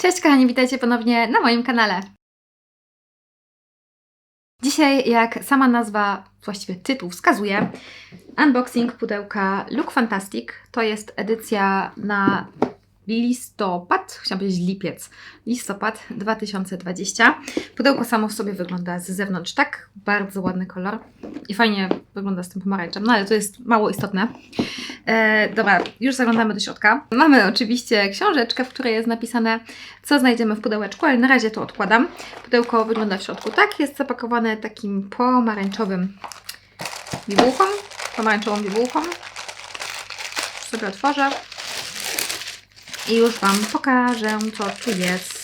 Cześć kochani, witajcie ponownie na moim kanale. Dzisiaj, jak sama nazwa, właściwie tytuł wskazuje, unboxing pudełka Look Fantastic. To jest edycja na listopad, chciałam powiedzieć lipiec, listopad 2020. Pudełko samo w sobie wygląda z zewnątrz tak, bardzo ładny kolor i fajnie wygląda z tym pomarańczem, no ale to jest mało istotne. E, dobra, już zaglądamy do środka. Mamy oczywiście książeczkę, w której jest napisane, co znajdziemy w pudełeczku, ale na razie to odkładam. Pudełko wygląda w środku tak, jest zapakowane takim pomarańczowym bibułką, pomarańczową bibułką. Sobie otworzę i już Wam pokażę, co tu jest.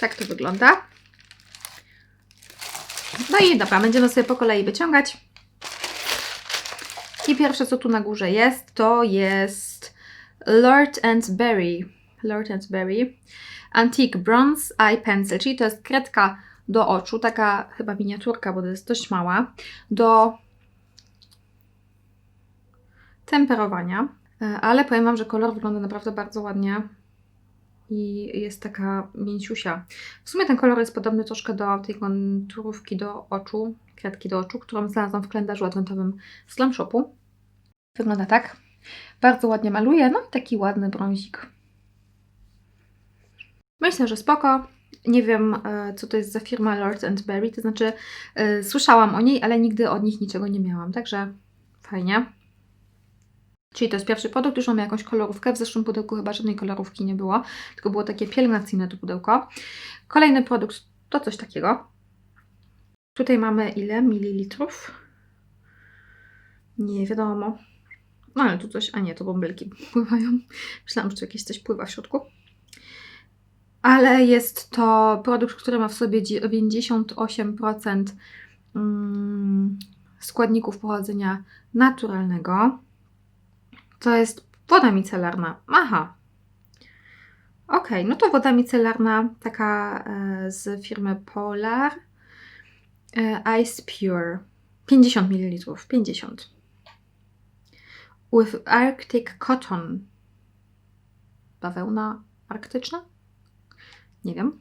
Tak to wygląda. No i dobra, będziemy sobie po kolei wyciągać. I pierwsze, co tu na górze jest, to jest Lord and Berry. Lord and Berry. Antique Bronze Eye Pencil, czyli to jest kredka do oczu, taka chyba miniaturka, bo to jest dość mała, do temperowania. E, Ale powiem Wam, że kolor wygląda naprawdę bardzo ładnie i jest taka mięciusia. W sumie ten kolor jest podobny troszkę do tej konturówki do oczu, kredki do oczu, którą znalazłam w kalendarzu adwentowym z Glam Shopu. Wygląda tak. Bardzo ładnie maluje, no i taki ładny brązik. Myślę, że spoko. Nie wiem, e, co to jest za firma Lord and Berry, to znaczy e, słyszałam o niej, ale nigdy od nich niczego nie miałam, także fajnie. Czyli to jest pierwszy produkt, już mamy jakąś kolorówkę. W zeszłym pudełku chyba żadnej kolorówki nie było, tylko było takie pielęgnacyjne to pudełko. Kolejny produkt to coś takiego. Tutaj mamy ile mililitrów? Nie wiadomo. No ale tu coś, a nie, to bąbelki pływają. Myślałam, że tu jakieś coś pływa w środku. Ale jest to produkt, który ma w sobie 98% mm, składników pochodzenia naturalnego. To jest woda micelarna. Aha. Ok, no to woda micelarna, taka e, z firmy Polar. E, Ice Pure. 50 ml. 50. With Arctic Cotton. Bawełna arktyczna? Nie wiem.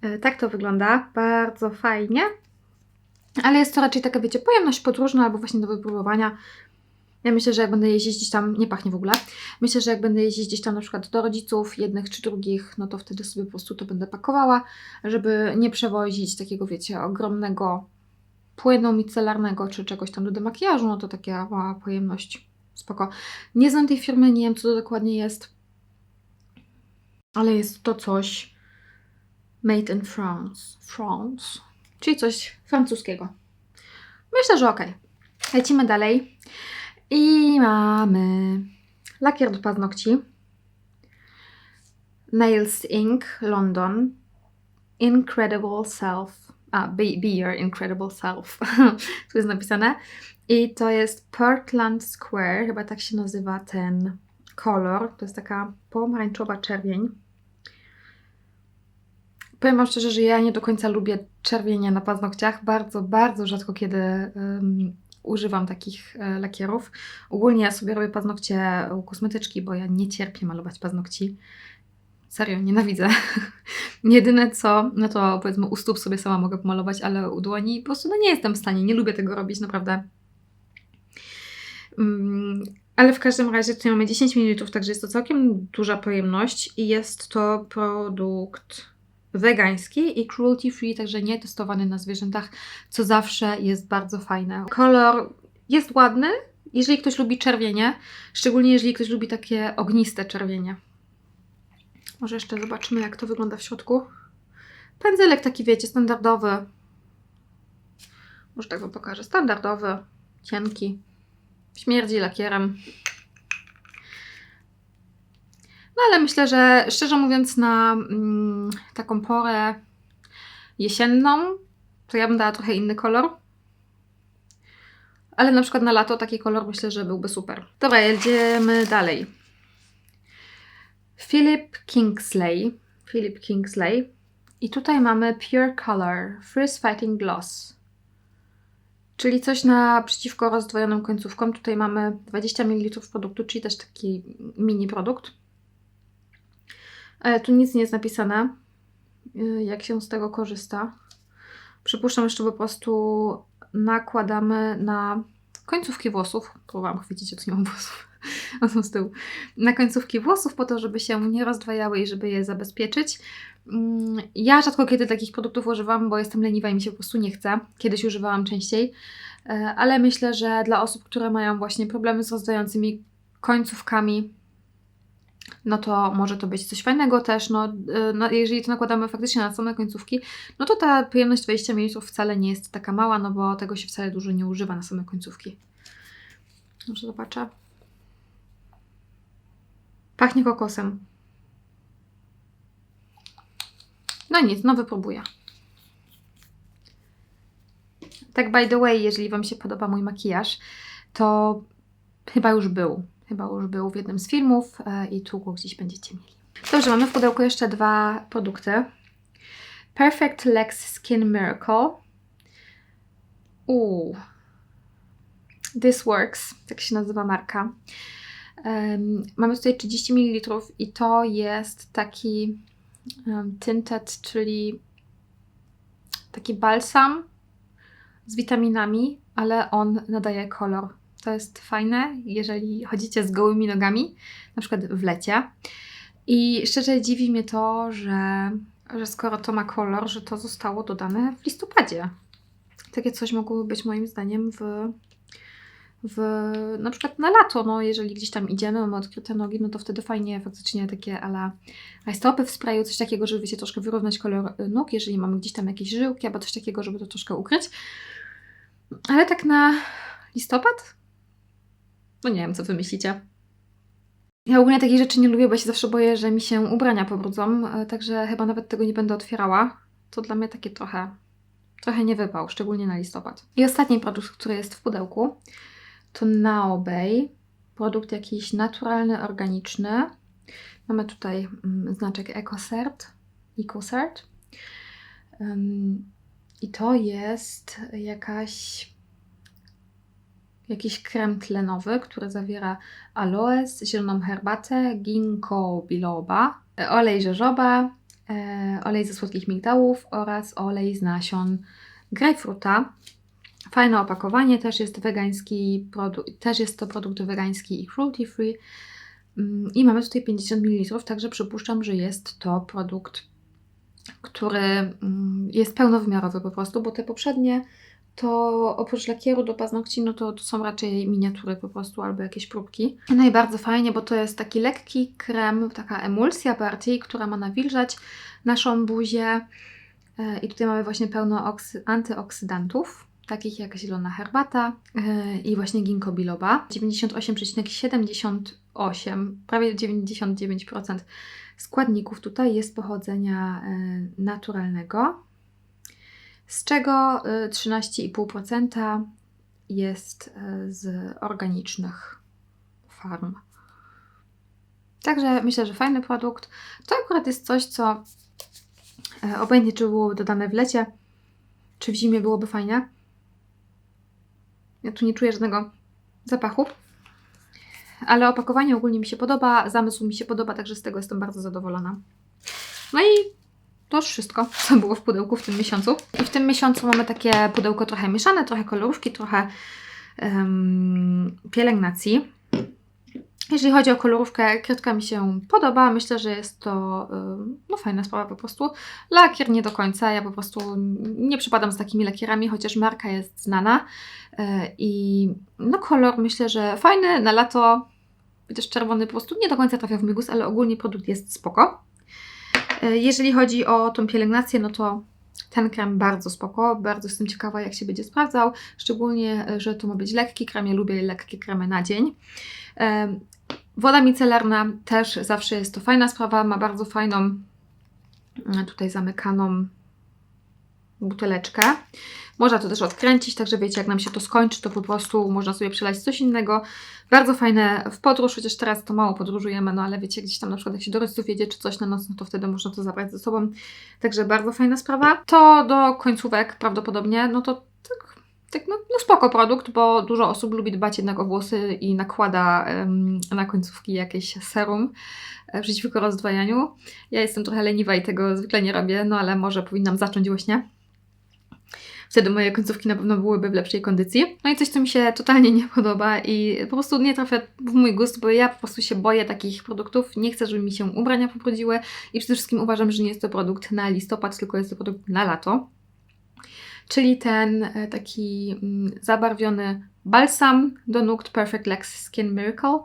E, tak to wygląda. Bardzo fajnie. Ale jest to raczej taka, wiecie, pojemność podróżna albo właśnie do wypróbowania. Ja myślę, że jak będę jeździć gdzieś tam, nie pachnie w ogóle. Myślę, że jak będę jeździć gdzieś tam na przykład do rodziców, jednych czy drugich, no to wtedy sobie po prostu to będę pakowała, żeby nie przewozić takiego, wiecie, ogromnego płynu micelarnego czy czegoś tam do demakijażu, no to taka mała pojemność. Spoko. Nie znam tej firmy, nie wiem co to dokładnie jest, ale jest to coś made in France. France. Czyli coś francuskiego. Myślę, że ok. Lecimy dalej. I mamy lakier do paznokci. Nails Ink London. Incredible Self. A, be, be Your Incredible Self. tu jest napisane. I to jest Portland Square, chyba tak się nazywa ten kolor. To jest taka pomarańczowa czerwień. Powiem Wam szczerze, że ja nie do końca lubię czerwienie na paznokciach. Bardzo, bardzo rzadko kiedy um, używam takich e, lakierów. Ogólnie ja sobie robię paznokcie u kosmetyczki, bo ja nie cierpię malować paznokci. Serio, nienawidzę. Jedyne co, no to powiedzmy u stóp sobie sama mogę pomalować, ale u dłoni po prostu no nie jestem w stanie, nie lubię tego robić, naprawdę. Mm, ale w każdym razie tutaj mamy 10 ml, także jest to całkiem duża pojemność i jest to produkt wegański i cruelty free, także nie testowany na zwierzętach, co zawsze jest bardzo fajne. Kolor jest ładny, jeżeli ktoś lubi czerwienie, szczególnie jeżeli ktoś lubi takie ogniste czerwienie. Może jeszcze zobaczymy, jak to wygląda w środku. Pędzelek taki, wiecie, standardowy. Może tak Wam pokażę. Standardowy, cienki. Śmierdzi lakierem. No ale myślę, że szczerze mówiąc, na mm, taką porę jesienną, to ja bym dała trochę inny kolor. Ale na przykład na lato taki kolor myślę, że byłby super. Dobra, jedziemy dalej. Philip Kingsley. Philip Kingsley. I tutaj mamy Pure Color Freeze Fighting Gloss. Czyli coś na przeciwko rozdwojonym końcówkom. Tutaj mamy 20 ml produktu, czyli też taki mini produkt. Tu nic nie jest napisane, y, jak się z tego korzysta. Przypuszczam, że po prostu nakładamy na końcówki włosów. Próbowałam chwycić, jak nie mam włosów. One są z tyłu. Na końcówki włosów po to, żeby się nie rozdwajały i żeby je zabezpieczyć. Mm, Ja rzadko kiedy takich produktów używam, bo jestem leniwa i mi się po prostu nie chce. Kiedyś używałam częściej, E, ale myślę, że dla osób, które mają właśnie problemy z rozdającymi końcówkami, no to może to być coś fajnego też. No, e, no, jeżeli to nakładamy faktycznie na same końcówki, no to ta pojemność 20 ml wcale nie jest taka mała, no bo tego się wcale dużo nie używa na same końcówki. Może zobaczę. Pachnie kokosem. No nic, no wypróbuję. Tak by the way, jeżeli Wam się podoba mój makijaż, to chyba już był. Chyba już był w jednym z filmów e, i tu go gdzieś będziecie mieli. Dobrze, mamy w pudełku jeszcze dwa produkty. Perfect Lex Skin Miracle. Uuu. This Works, tak się nazywa marka. Em, mamy tutaj 30 ml i to jest taki um, tinted, czyli taki balsam z witaminami, ale on nadaje kolor. To jest fajne, jeżeli chodzicie z gołymi nogami, na przykład w lecie. I szczerze dziwi mnie to, że, że skoro to ma kolor, że to zostało dodane w listopadzie. Takie coś mogłoby być moim zdaniem w, w na przykład na lato, no jeżeli gdzieś tam idziemy, mamy odkryte nogi, no to wtedy fajnie faktycznie takie ala stopy w sprayu, coś takiego, żeby wiecie, troszkę wyrównać kolor y, nóg, jeżeli mamy gdzieś tam jakieś żyłki albo coś takiego, żeby to troszkę ukryć. Ale tak na listopad? No nie wiem, co wy myślicie. Ja ogólnie takich rzeczy nie lubię, bo się zawsze boję, że mi się ubrania pobrudzą, e, także chyba nawet tego nie będę otwierała. To dla mnie takie trochę, trochę nie wypał, szczególnie na listopad. I ostatni produkt, który jest w pudełku, to Naobey. Produkt jakiś naturalny, organiczny. Mamy tutaj mm, znaczek EcoCert. EcoCert. Ym, I to jest jakaś jakiś krem tlenowy, który zawiera aloes, zieloną herbatę, ginkgo biloba, e, olej rzeżoba, e, olej ze słodkich migdałów oraz olej z nasion grejpfruta. Fajne opakowanie, też jest wegański produkt, też jest to produkt wegański i cruelty free. Mm, I mamy tutaj 50 ml, także przypuszczam, że jest to produkt, który mm, jest pełnowymiarowy po prostu, bo te poprzednie to oprócz lakieru do paznokci, no to, to są raczej miniatury po prostu albo jakieś próbki. No i bardzo fajnie, bo to jest taki lekki krem, taka emulsja bardziej, która ma nawilżać naszą buzię. E, I tutaj mamy właśnie pełno oksy- antyoksydantów, takich jak zielona herbata e, i właśnie ginkgo biloba. 98,78, prawie 99% składników tutaj jest pochodzenia e, naturalnego z czego y, 13,5% jest y, z organicznych farm. Także myślę, że fajny produkt. To akurat jest coś, co y, obojętnie czy było dodane w lecie, czy w zimie byłoby fajnie. Ja tu nie czuję żadnego zapachu. Ale opakowanie ogólnie mi się podoba, zamysł mi się podoba, także z tego jestem bardzo zadowolona. No i to już wszystko, co było w pudełku w tym miesiącu. I w tym miesiącu mamy takie pudełko trochę mieszane, trochę kolorówki, trochę um, pielęgnacji. Jeżeli chodzi o kolorówkę, kredka mi się podoba. Myślę, że jest to no, fajna sprawa po prostu. Lakier nie do końca. Ja po prostu nie przypadam z takimi lakierami, chociaż marka jest znana. E, I no kolor myślę, że fajny na lato. Chociaż czerwony po prostu nie do końca trafia w mój gust, ale ogólnie produkt jest spoko. E, Jeżeli chodzi o tą pielęgnację, no to ten krem bardzo spoko, bardzo jestem ciekawa jak się będzie sprawdzał, szczególnie, e, że to ma być lekki krem, ja lubię lekkie kremy na dzień. E, Woda micelarna też zawsze jest to fajna sprawa, ma bardzo fajną tutaj zamykaną buteleczkę. Można to też odkręcić, także wiecie, jak nam się to skończy, to po prostu można sobie przelać coś innego. Bardzo fajne w podróż, chociaż teraz to mało podróżujemy, no ale wiecie, gdzieś tam na przykład jak się do rodziców jedzie czy coś na noc, no to wtedy można to zabrać ze sobą. Także bardzo fajna sprawa. To do końcówek prawdopodobnie, no to tak tak no, no spoko produkt, bo dużo osób lubi dbać jednak o włosy i nakłada em, na końcówki jakieś serum przeciwko rozdwajaniu. Ja jestem trochę leniwa i tego zwykle nie robię, no ale może powinnam zacząć właśnie. Wtedy moje końcówki na pewno byłyby w lepszej kondycji. No i coś, co mi się totalnie nie podoba i po prostu nie trafia w mój gust, bo ja po prostu się boję takich produktów. Nie chcę, żeby mi się ubrania pobrudziły i przede wszystkim uważam, że nie jest to produkt na listopad, tylko jest to produkt na lato. Czyli ten e, taki mm, zabarwiony balsam do nóg Perfect Lex Skin Miracle.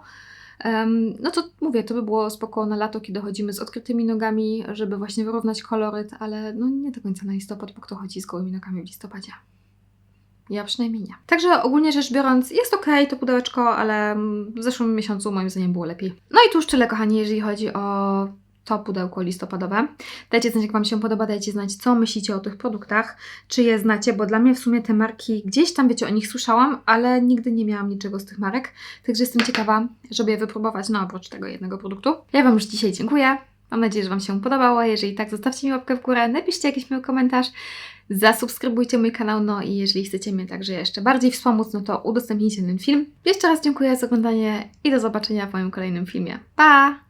No to mówię, to by było spoko na lato, kiedy chodzimy z odkrytymi nogami, żeby właśnie wyrównać koloryt, ale no nie do końca na listopad, bo kto chodzi z gołymi nogami w listopadzie? Ja przynajmniej nie. Także ogólnie rzecz biorąc, jest ok to pudełeczko, ale w zeszłym miesiącu moim zdaniem było lepiej. No i tłuszczyle, kochani, jeżeli chodzi o to pudełko listopadowe. Dajcie znać, jak Wam się podoba, dajcie znać, co myślicie o tych produktach, czy je znacie, bo dla mnie w sumie te marki, gdzieś tam, wiecie, o nich słyszałam, ale nigdy nie miałam niczego z tych marek, także jestem ciekawa, żeby je wypróbować, no oprócz tego jednego produktu. Ja Wam już dzisiaj dziękuję. Mam nadzieję, że Wam się podobało. Jeżeli tak, zostawcie mi łapkę w górę, napiszcie jakiś miły komentarz, zasubskrybujcie mój kanał, no i jeżeli chcecie mnie także jeszcze bardziej wspomóc, no to udostępnijcie ten film. Jeszcze raz dziękuję za oglądanie i do zobaczenia w moim kolejnym filmie. Pa!